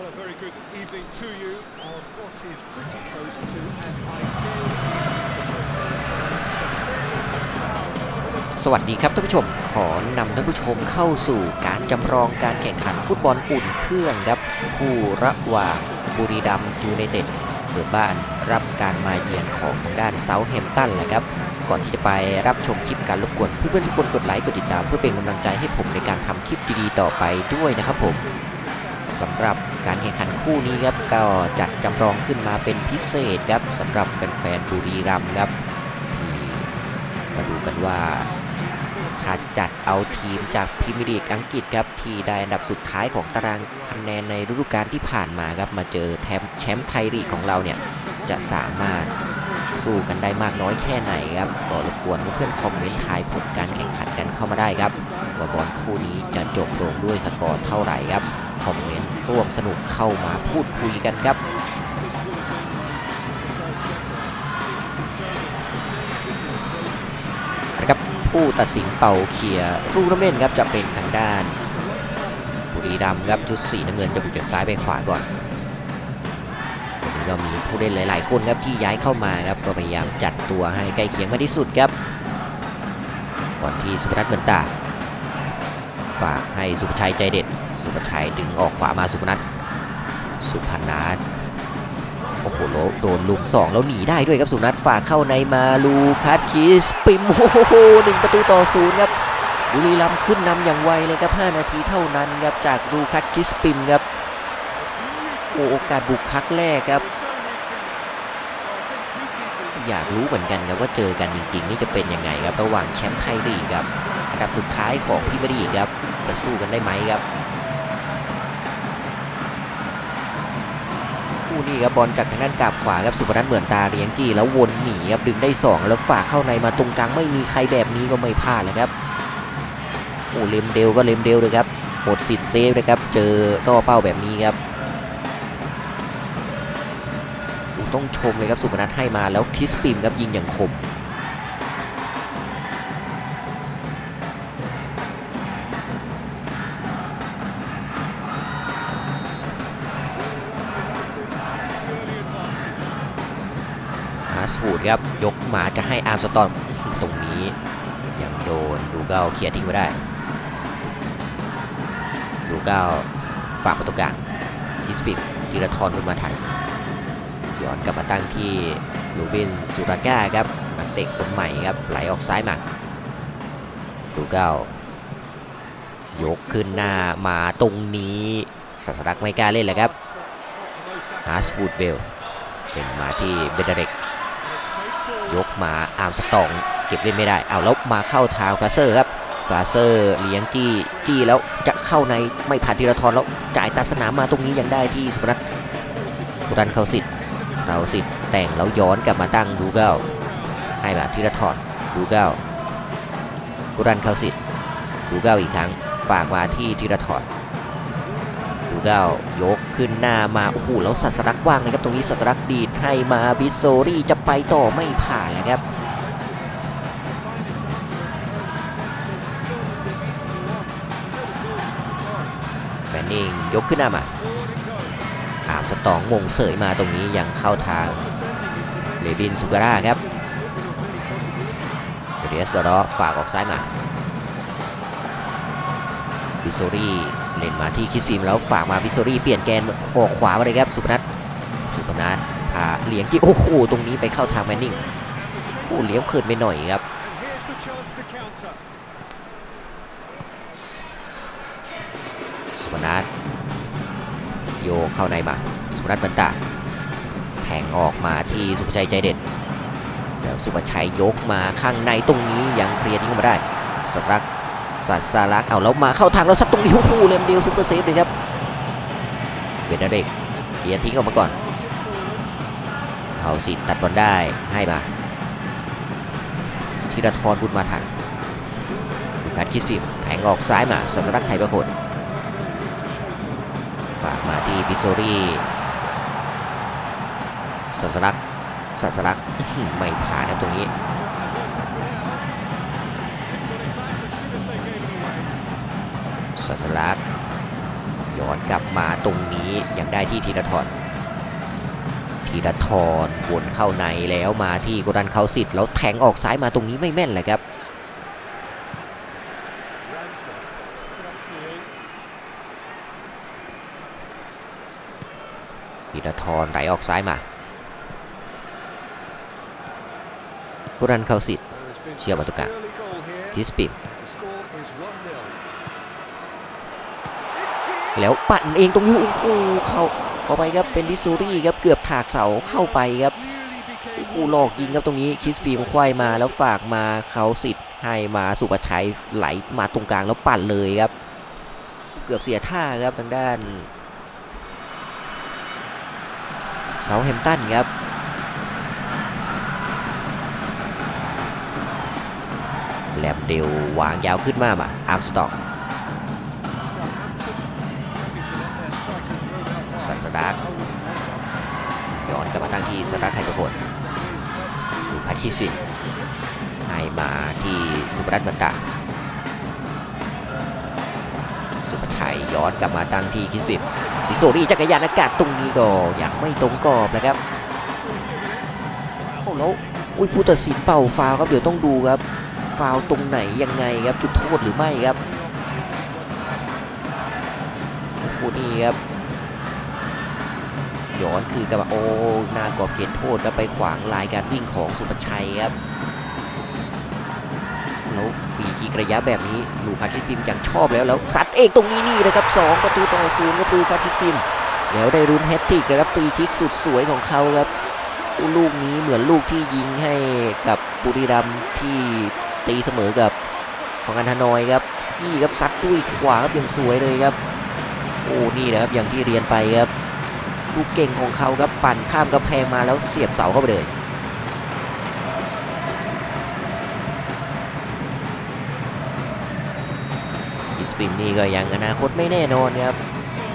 Well, a very good evening to you on what is pretty close to an ideal สวัสดีครับท่านผู้ชม ขอนำท่านผู้ชมเข้าสู่การจำลองการแข่งขันฟุตบอลอุ่นเครื่องครับคู่ระหว่างบุรีรัมย์ยูไนเต็ดเปิดบ้านรับการมาเยือนของทางด้านเซาท์แฮมป์ตันแหละครับ ก่อนที่จะไปรับชมคลิปการรบกวนเพื่อนๆทุกคนกดไลค์กดติดตามเพื่อเป็นกำลังใจให้ผมในการทำคลิปดีๆต่อไปด้วยนะครับผม สำหรับการแข่งขันคู่นี้ครับก็จัดจำลองขึ้นมาเป็นพิเศษครับสำหรับแฟนๆบุรีรัมย์ครับที่มาดูกันว่าถ้าจัดเอาทีมจากพรีเมียร์ลีกอังกฤษครับที่ได้อันดับสุดท้ายของตารางคะแนนในฤดูกาลที่ผ่านมาครับมาเจอแทมแชมป์ไทยลีกของเราเนี่ยจะสามารถสู้กันได้มากน้อยแค่ไหนครับก็รบกวนเพื่อนคอมเมนต์ทายผลการแข่งขันกันเข้ามาได้ครับว่าบอลคู่นี้จะจบลงด้วยสกอร์เท่าไหร่ครับ คอมเมนต์ร่วมสนุกเข้ามาพูดคุยกันครับนะครับผู้ตัดสินเป่าเขียร์รูน้ำเล่นครับจะเป็นทางด้าน บุรีรัมครับชุดสีน้ำเงินจะบุกจากซ้ายไปขวาก่อนก็มีผู้เล่นหลาย ๆ คนครับที่ย้ายเข้ามาครับก็พยายามจัดตัวให้ใกล้เคียงมากที่สุดครับก่อนที่สุพนัทเหมือนตา ฝากให้สุภชัยใจเด็ด สุภชัยดึงออกขวามาสุพนัทสุพนัทโอ้โหแล้วโดนลุมสองแล้วหนีได้ด้วยครับสุนัทฝากเข้าในมาลูคัสคิสปิมโอ้โหหนึ่งประตูต่อศูนย์ครับบุรีรัมย์ขึ้นนำอย่างไวเลยครับ 5 นาทีเท่านั้นครับจากลูคัสคิสปิมครับโอ้โอกาสบุกครั้งแรกครับ อยากรู้เหมือนกันครับว่าเจอกันจริง ๆ นี่จะเป็นยังไงครับระหว่างแชมป์ไทยลีกครับอันดับสุดท้ายของพรีเมียร์ลีกครับจะสู้กันได้ไหมครับ นี่ครับบอลจากทางด้านกาบขวาครับสุพนัทเหมือนตาเลี้ยงจี้แล้ววนหนีครับดึงได้ 2 แล้วฝากเข้าในมาตรงกลางไม่มีใครแบบนี้ก็ไม่พลาดเลยครับโอ้เลมเดลก็เลมเดลเลยครับหมดสิทธิ์เซฟนะครับเจอรอเป้าแบบนี้ครับโอ้ต้องชมเลยครับสุพนัทให้มาแล้วคริสปิมครับยิงอย่างคม ครับ ยกหมาจะให้อาร์มสตอมตรงนี้ ยังโดนดูเก้าเคลียร์ทิ้งไม่ได้ ดูเก้าฝากประตูกลางฮิสปิกธีรทรขึ้นมาทันย้อนกลับมาตั้งที่ลูบินสุราก้าครับนักเตะคนใหม่ครับไหลออกซ้ายมาดูเก้ายกขึ้นหน้ามาตรงนี้สัสรักไม่กล้าเล่นเลยครับอาร์สวูดเบลเป็นมาที่เบเดเร็ก ยกมาอาร์มสตองเก็บเล่นไม่ได้เอาแล้วมาเข้าทางฟาเซอร์ครับฟาเซอร์เลี้ยงจี้จี้แล้วจะเข้าในไม่ผ่านธีรทรแล้วจ่ายตัดสนามมาตรงนี้ยังได้ที่สุพนัทสุรันเขาสิทธิ์เราสิทธิ์แต่งแล้วย้อนกลับมาตั้งดูเก้าให้แบบธีรทรดูเก้ากุรันเขาสิทธิ์ดูเก้าอีกครั้งฝากมาที่ธีรทรดูเก้ายกขึ้นหน้ามาโอ้โหแล้วสัสรักว่างนะครับตรงนี้สัสรักดีด ให้มาบิสโซรี่จะไปต่อไม่ผ่านแล้วครับแมนนิงยกขึ้นหน้ามาอามสตองงงเสยมาตรงนี้ยังเข้าทางเลบินสุการาครับเรียสดอฝากออกซ้ายมาบิโซรี่เล่นมาที่คิสฟิมแล้วฝากมาบิโซรี่เปลี่ยนแกนออกขวามาเลยครับสุพนัทสุพนัท พาเลี้ยงที่โอ้โหตรงนี้ไปเข้าทางแมนนิ่งโอ้เลี้ยงเขินไปหน่อยครับสุพนัทโยกเข้าในมาสุพนัทบรรดาแทงออกมาที่สุภชัยใจเด็ดแล้วสุภชัยยกมาข้างในตรงนี้ยังเคลียร์ทิ้งออกมาได้สตรักสัตสารักเอาแล้วมาเข้าทางแล้วซัดตรงนี้โอ้โหเลมเดียวซุปเปอร์เซฟเลยครับเบนเด็กเคลียร์ทิ้งออกมาก่อน เขาสิตัดบอลได้ให้มาธีรทรบุญมาทันดูการคิสฟิมแทงออกซ้ายมาสัตสรักไข่ประคนฝากมาที่พิโซรี่สัสลักสัสลักไม่ผ่านครับตรงนี้สัสลักย้อนกลับมาตรงนี้ยังได้ที่ธีรทร ธีรทรวนเข้าในแล้วมาที่กดันเขาสิทธิ์แล้วแทงออกซ้ายมาตรงนี้ไม่แม่นเลยครับธีรทรไหลออกซ้ายมากดันเขาสิทธิ์ There has been Siapa just tu, Kak? the early goal here. คิสปิมแล้วปั่นเองตรงนี้โอ้โหเขา ข้าไปครับเป็นวิสซูรี่ครับเกือบถากเสาเข้าไปครับ nearly became โอ้หลอกยิงครับตรงนี้คิสปีมควายมาแล้วฝากมาเขาสิทธิ์ให้มาสุปชัยไหลมาตรงกลางแล้วปั่นเลยครับ เกือบเสียท่าครับทางด้านเซาแฮมตันครับแลมเดลวางยาวขึ้นมามาอาร์มสต็อการ์ I wouldn't mind that. ย้อนกลับมาตั้งที่สตาร์ไคโตโคนลูคัสคิสปิมให้มาที่สุปรัตน์บันตาจุปชัยย้อนกลับมาตั้งที่คิสปิมดิโซรี่จักรยานอากาศตรงนี้ก็ยังไม่ตรงกรอบนะครับโอ้แล้วอุ้ยผู้ตัดสินเป่าฟาวครับเดี๋ยวต้องดูครับฟาวตรงไหนยังไงครับจุดโทษหรือไม่ครับโอ้โหนี่ครับ ย้อนคืนกลับมาโอ้หนากอบเขตโทษแล้วไปขวางลายการวิ่งของสุภชัยครับแล้วฟรีคีกระยะแบบนี้ลูคัสทิสปิมยังชอบแล้วแล้วซัดเองตรงนี้นี่นะครับสองประตูต่อศูนย์ครับลูคัสทิสปิมแล้วได้รุนแฮตติกเลยครับฟรีคิกสุดสวยของเขาครับลูกนี้เหมือนลูกที่ยิงให้กับบุรีรัมที่ตีเสมอกับของอันธนอยครับนี่ครับซัดด้วยขวาครับยังสวยเลยครับโอ้นี่นะครับอย่างที่เรียนไปครับ ลูกเก่งของเขาครับปั่นข้ามกระแพงมาแล้วเสียบเสาเข้าไปเลยอิสปินนี่ก็ยังอนาคตไม่แน่นอนครับ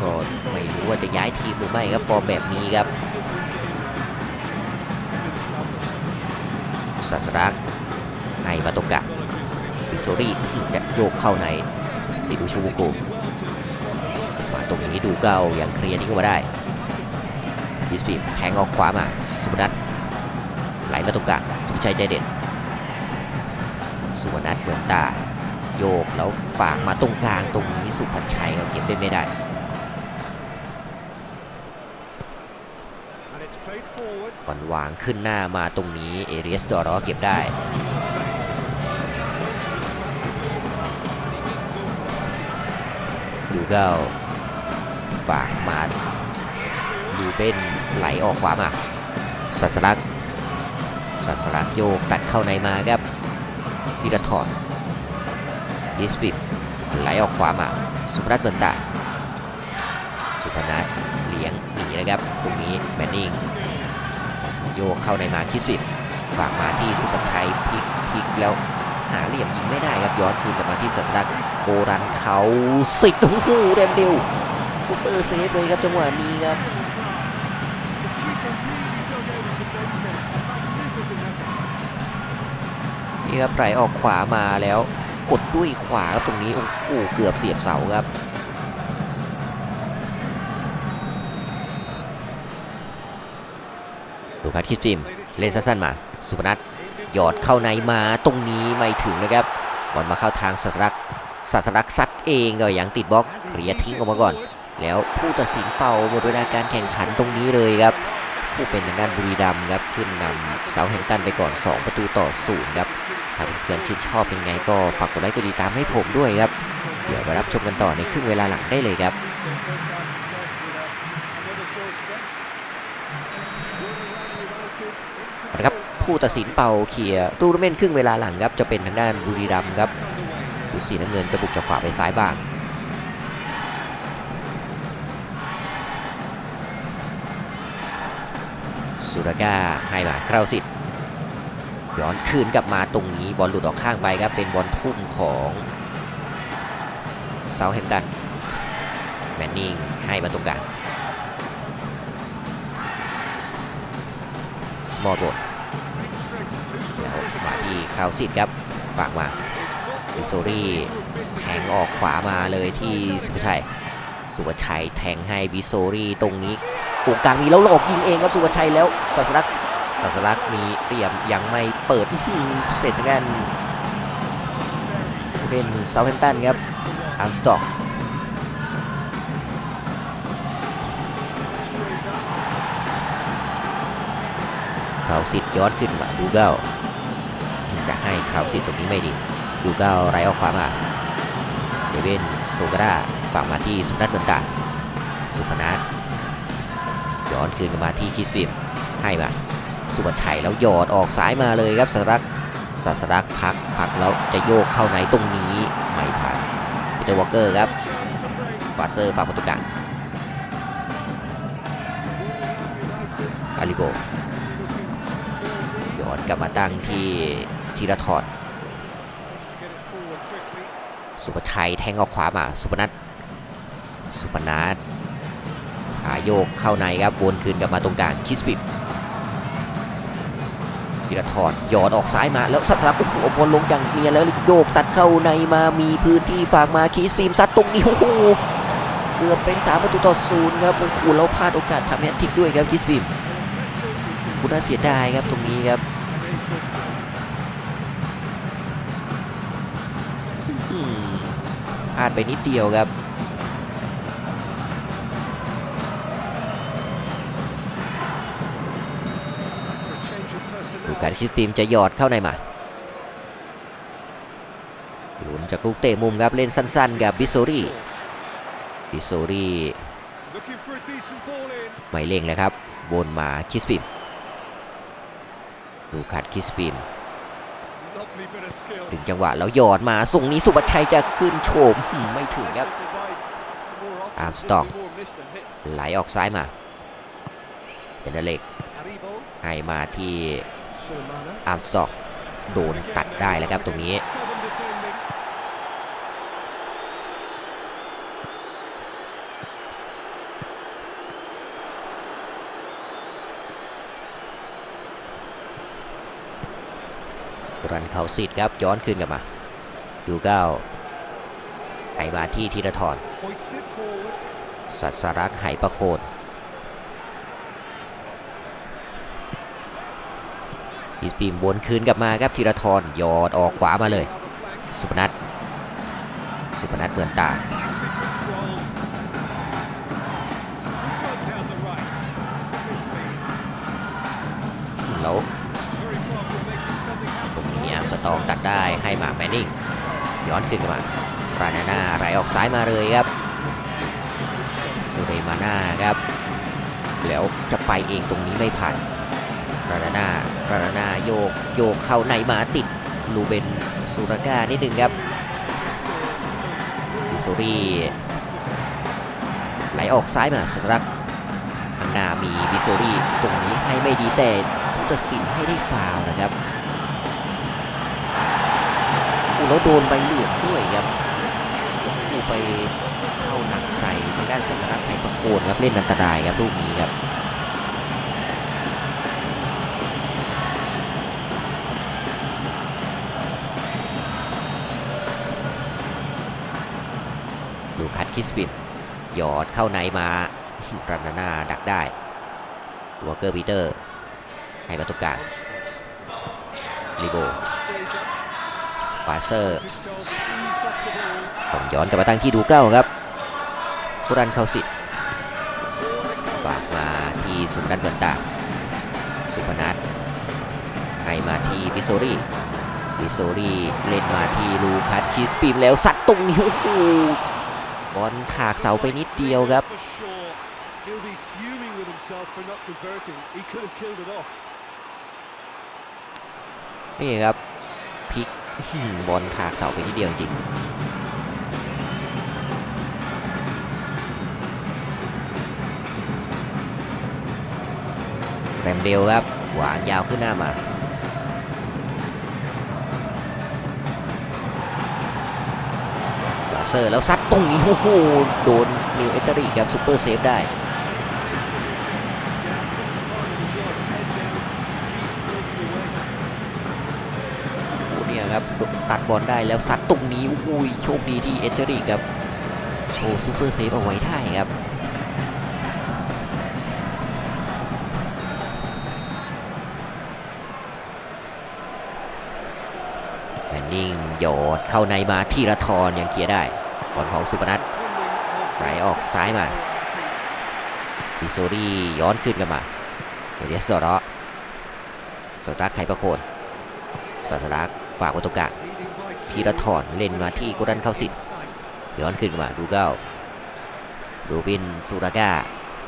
ก็ไม่รู้ว่าจะย้ายทีมหรือไม่ครับฟอร์มแบบนี้ครับซาสดักให้มาตกลางบิโซรี่จะโยกเข้าในติดูชูบุโกมาตรงนี้ดูเก้าอย่างเคลียร์ทิ้งออกมาได้ ดิสปีมแทงออกขวามา สุพนัทไหลมาตรงกลางสุภชัยใจเด่นสุพนัทเหมือนตา โยกแล้วฝากมาตรงกลางตรงนี้สุภชัยก็เก็บได้ไม่ได้ บอลวางขึ้นหน้ามาตรงนี้เอเรียสดอรอเก็บได้ ดูเก้าฝากมาดูเบน ไหลออกขวามาสัสลักสัสลักโยกตัดเข้าในมาครับพิรทรดิสปิปไหลออกขวามาสุพรัตน์เบิร์นตาสุพนัทเลี้ยงหนีนะครับตรงนี้แมนนิงโยกเข้าในมาคิสปิปฝากมาที่สุปชัยพลิกพลิกแล้วหาเหลี่ยมยิงไม่ได้ครับย้อนคืนกลับมาที่สัสลักโกรันเขาสิทธิ์โอ้โหเดมเดลซูเปอร์เซฟเลยครับจังหวะนี้ครับ นี่ครับไหลออกขวามาแล้วกดด้วยขวาครับตรงนี้โอ้โหเกือบเสียบเสาครับดูครับคิดฟิมเล่นสั้นๆมาสุพนัทหยอดเข้าในมาตรงนี้ไม่ถึงนะครับบอลมาเข้าทางสัสลักสัสลักซัดเองก็ยังติดบล็อกเคลียร์ทิ้งออกมาก่อน แล้วผู้ตัดสินเป่าหมดเวลาการแข่งขันตรงนี้เลยครับ ผู้เป็นทางด้านบุรีรัมย์ครับขึ้นนำเสาแห่งตันไปก่อน 2 ประตูต่อศูนย์ครับถ้าเพื่อนชื่นชอบเป็นไงก็ฝากกดไลค์กดติดตามให้ผมด้วยครับ เดี๋ยวไปรับชมกันต่อในครึ่งเวลาหลังได้เลยครับนะครับผู้ตัดสินเป่าเคลียตูร์นาเมนครึ่งเวลาหลังครับจะเป็นทางด้านบุรีรัมย์ครับดูสีน้ำเงินจะบุกจากขวาไปซ้ายบ้าง สุรก้าให้มาเคราสิทธิ์ย้อนคืนกลับมาตรงนี้บอลหลุดออกข้างไปครับเป็นบอลทุ่มของเซาแฮมตันแมนนิงให้มาตรงกลางสมอลบอลแล้วมาที่คราวสิทธิ์ครับฝากมาวิโซรี่แทงออกขวามาเลยที่สุภชัย สุภชัยแทงให้บิโซรีตรงนี้ โกงกลางมีแล้วหลอกยิงเองครับสุภชัยแล้วสัสลักษณ์สัสลักษณ์มีเตรียมยังไม่เปิดอื้อหือเสร็จกันผู้เล่นเซาท์แฮมป์ตันครับอันสต็อกคราวสิทธิ์ย้อนขึ้นมาดูเก้าจะให้คราวสิทธิ์ตรงนี้ไม่ดี ดูเก้าไรออกขวามาเดวินโซกราฝั่งมาที่สุพนัทเมืองตาสุพนัท ย้อนคืนมาที่คิสฟิมให้มาสุภชัยแล้วหยอดออกซ้ายมาเลยครับสรักสัสรักพักพักแล้วจะโยกเข้าในตรงนี้ไม่ผ่านปีเตอร์วอลเกอร์ครับ Chance to break. บาเซอร์ฝั่งโปรตุเกสอาริโบย้อนกลับมาตั้งที่ธีรทร Needs to get it forward quickly. สุภชัยแทงออกขวามา สุพนัทสุพนัท โยกเข้าในครับวนคืนกลับมาตรงกลางคิสปิบธีรทรหยอดออกซ้ายมาแล้วสัตว์สลับโอ้โหบอลลงอย่างเนียนแล้วโยกตัดเข้าในมามีพื้นที่ฝากมาคีสฟิล์มซัดตรงนี้โอ้โหเกือบเป็น3ประตูต่อศูนย์ครับโอ้โหแล้วพลาดโอกาสทำแฮตทริกด้วยครับคิสฟิล์มคุณน่าเสียดายครับตรงนี้ครับอืมพลาดไปนิดเดียวครับ การคิสฟิมจะหยอดเข้าในมาหลุนจากลูกเตะมุมครับเล่นสั้นๆกับบิโซรีบิโซรีไม่เล่งเลยครับวนมาคิสปิมดูขัดคิสปิมถึงจังหวะแล้วหยอดมาส่งนี้สุบัชัยจะขึ้นโฉมไม่ถึงครับ Provide some more options. Armstrong. There'll be more miss than hit. ไหลออกซ้ายมาเป็นอเล็กให้มาที่ อาร์มสต็อกโดนตัดได้แล้วครับตรงนี้ Stubborn defending. รันเขาสิทธิ์ครับย้อนคืนกลับมา ดูเก้าไหมาที่ธีรทร Hoists it forward. สัสรักษ์ไหประโคน อีสปีมวนคืนกลับมาครับธีรทรยอดออกขวามาเลย สุพนัทสุพนัทเหมือนตาแล้วตรงนี้อาร์มสตองตัดได้ให้มาแมนนิ่งย้อนคืนมารานาน่าไหลออกซ้ายมาเลยครับสุเรมาน่าครับ แล้วจะไปเองตรงนี้ไม่ผ่าน รานาน่ารานาน่าโยกโยกเข้าในมาติดลูเบนซูราก้านิดนึงครับมิสซูรีไหลออกซ้ายมาสตรักข้างหน้ามีมิสซูรีตรงนี้ให้ไม่ดีแต่ผู้ตัดสินให้ได้ฟาวนะครับอู้แล้วโดนใบเหลืองด้วยครับอู้ไปเข้าหนักใส่ทางด้านศาสนาไทยประโคนครับเล่นอันตรายครับลูกนี้ครับ คัสคิสปินหยอดเข้าในมารันนาดักได้วอเกอร์ปีเตอร์ให้ประตูกลางลิโบปาเซอร์ Himself eased off the ball. ผมย้อนกลับมาตั้งที่ดูเก้าครับผู้รันเข้าสิทธิ์ฝากมาที่สุนัทเบิร์ตาสุพนัทให้มาที่บิโซรี่บิโซรี่เล่นมาที่ลูคัสคีสปีมแล้วสัตว์ตรงนี้โอ้โห บอลถากเสาไปนิดเดียวครับ For sure. He'll be fuming with himself for not converting. He could have killed it off. นี่ครับพลิกบอลถากเสาไปนิดเดียวจริงแรมเดลครับหวางยาวขึ้นหน้ามา เซอร์แล้วซัดตรงนี้โอ้โหโดนนิวเอตเตอรี่ครับซูเปอร์เซฟได้โอ้โหเนี่ยครับตัดบอลได้แล้วซัดตรงนี้โอ้ยโชคดีที่เอตเตอรี่ครับโชว์ซูเปอร์เซฟเอาไว้ได้ครับ นนิงโยดเข้าในมาที่ระทรยังเคลียร์ได้บอลของสุพนัทไหลออกซ้ายมาพิโซรี่ย้อนขึ้นกันมาเดี๋ยวสระสตาร์คไขประโคนสตาร์คฝากไว้ตรงกลางธีรทรเล่นมาที่โกดันเข้าสิทธิ์ย้อนขึ้นมาดูเก้าดูบินสุราก้า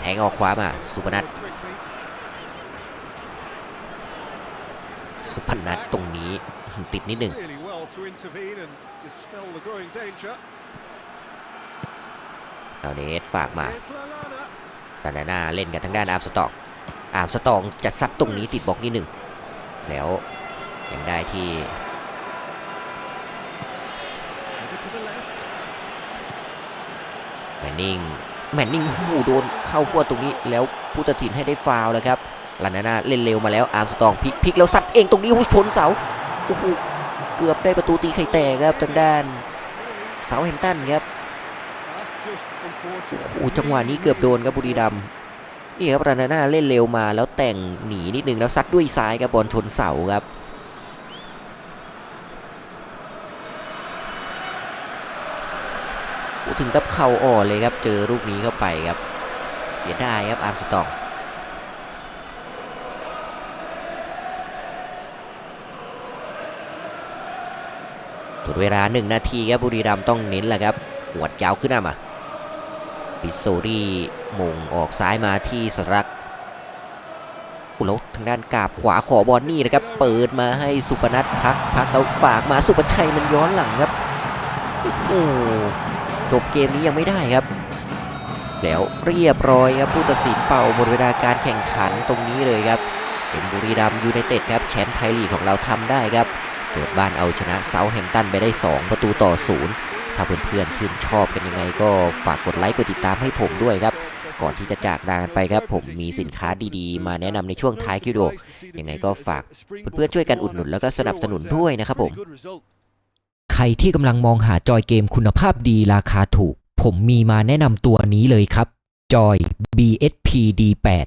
แทงออกขวามาสุพนัทสุพนัทตรงนี้ติดนิดหนึ่ง to intervene and dispel the growing danger. เอาเนสฝากมา Here's Lallana. ดานหน้าเล่นกันทางด้านอาร์มสตองอาร์มสตองจะซัดตรงนี้ติดบล็อกนิดหนึ่ง แล้วยังได้ที่ Over to the left. แมนนิงแมนนิงหูโดนเข้าพวดตรงนี้แล้วผู้ตัดสินให้ได้ฟาวล์แล้วครับลานาน่าเล่นเร็วมาแล้วอาร์มสตองพลิกพลิกแล้วซัดเองตรงนี้หูชนเสาโอ้โห เกือบได้ประตูตีไข่แตกครับทางด้านเสาแฮมตันครับโอ้จังหวะนี้เกือบโดนครับบุรีรัมนี่ครับลานาน่าเล่นเร็วมาแล้วแต่งหนีนิดนึงแล้วซัดด้วยซ้ายครับบอลชนเสาครับถึงกับเข่าอ่อนเลยครับเจอลูกนี้เข้าไปครับเสียดายครับอาร์มสตอง ถึงเวลาหนึ่งนาทีครับบุรีรัมต้องเน้นแหละครับหวดยาวขึ้นหน้ามาปิโซรี่มุงออกซ้ายมาที่สรักอุลกทางด้านกาบขวาขอบอลนี่นะครับ เปิดมาให้สุพนัทพักพักแล้วฝากมาสุปชัยมันย้อนหลังครับโอ้จบเกมนี้ยังไม่ได้ครับ แล้วเรียบร้อยครับผู้ตัดสินเป่าหมดเวลาการแข่งขันตรงนี้เลยครับเป็นบุรีรัมยูไนเต็ดครับแชมป์ไทยลีกของเราทำได้ครับ เปิดบ้านเอาชนะเซาแฮมตันไปได้ 2 ประตูต่อศูนย์ถ้าเพื่อนๆชื่นชอบกันยังไงก็ฝากกดไลค์กดติดตามให้ผมด้วยครับ ก่อนที่จะจากลากันไปครับ ผมมีสินค้าดีๆ มาแนะนำในช่วงท้ายคลิปวิดีโอยังไงก็ฝากเพื่อนๆช่วยกันอุดหนุนแล้วก็สนับสนุนด้วยนะครับผม ใครที่กำลังมองหาจอยเกมคุณภาพดีราคาถูก ผมมีมาแนะนำตัวนี้เลยครับจอย BSP D8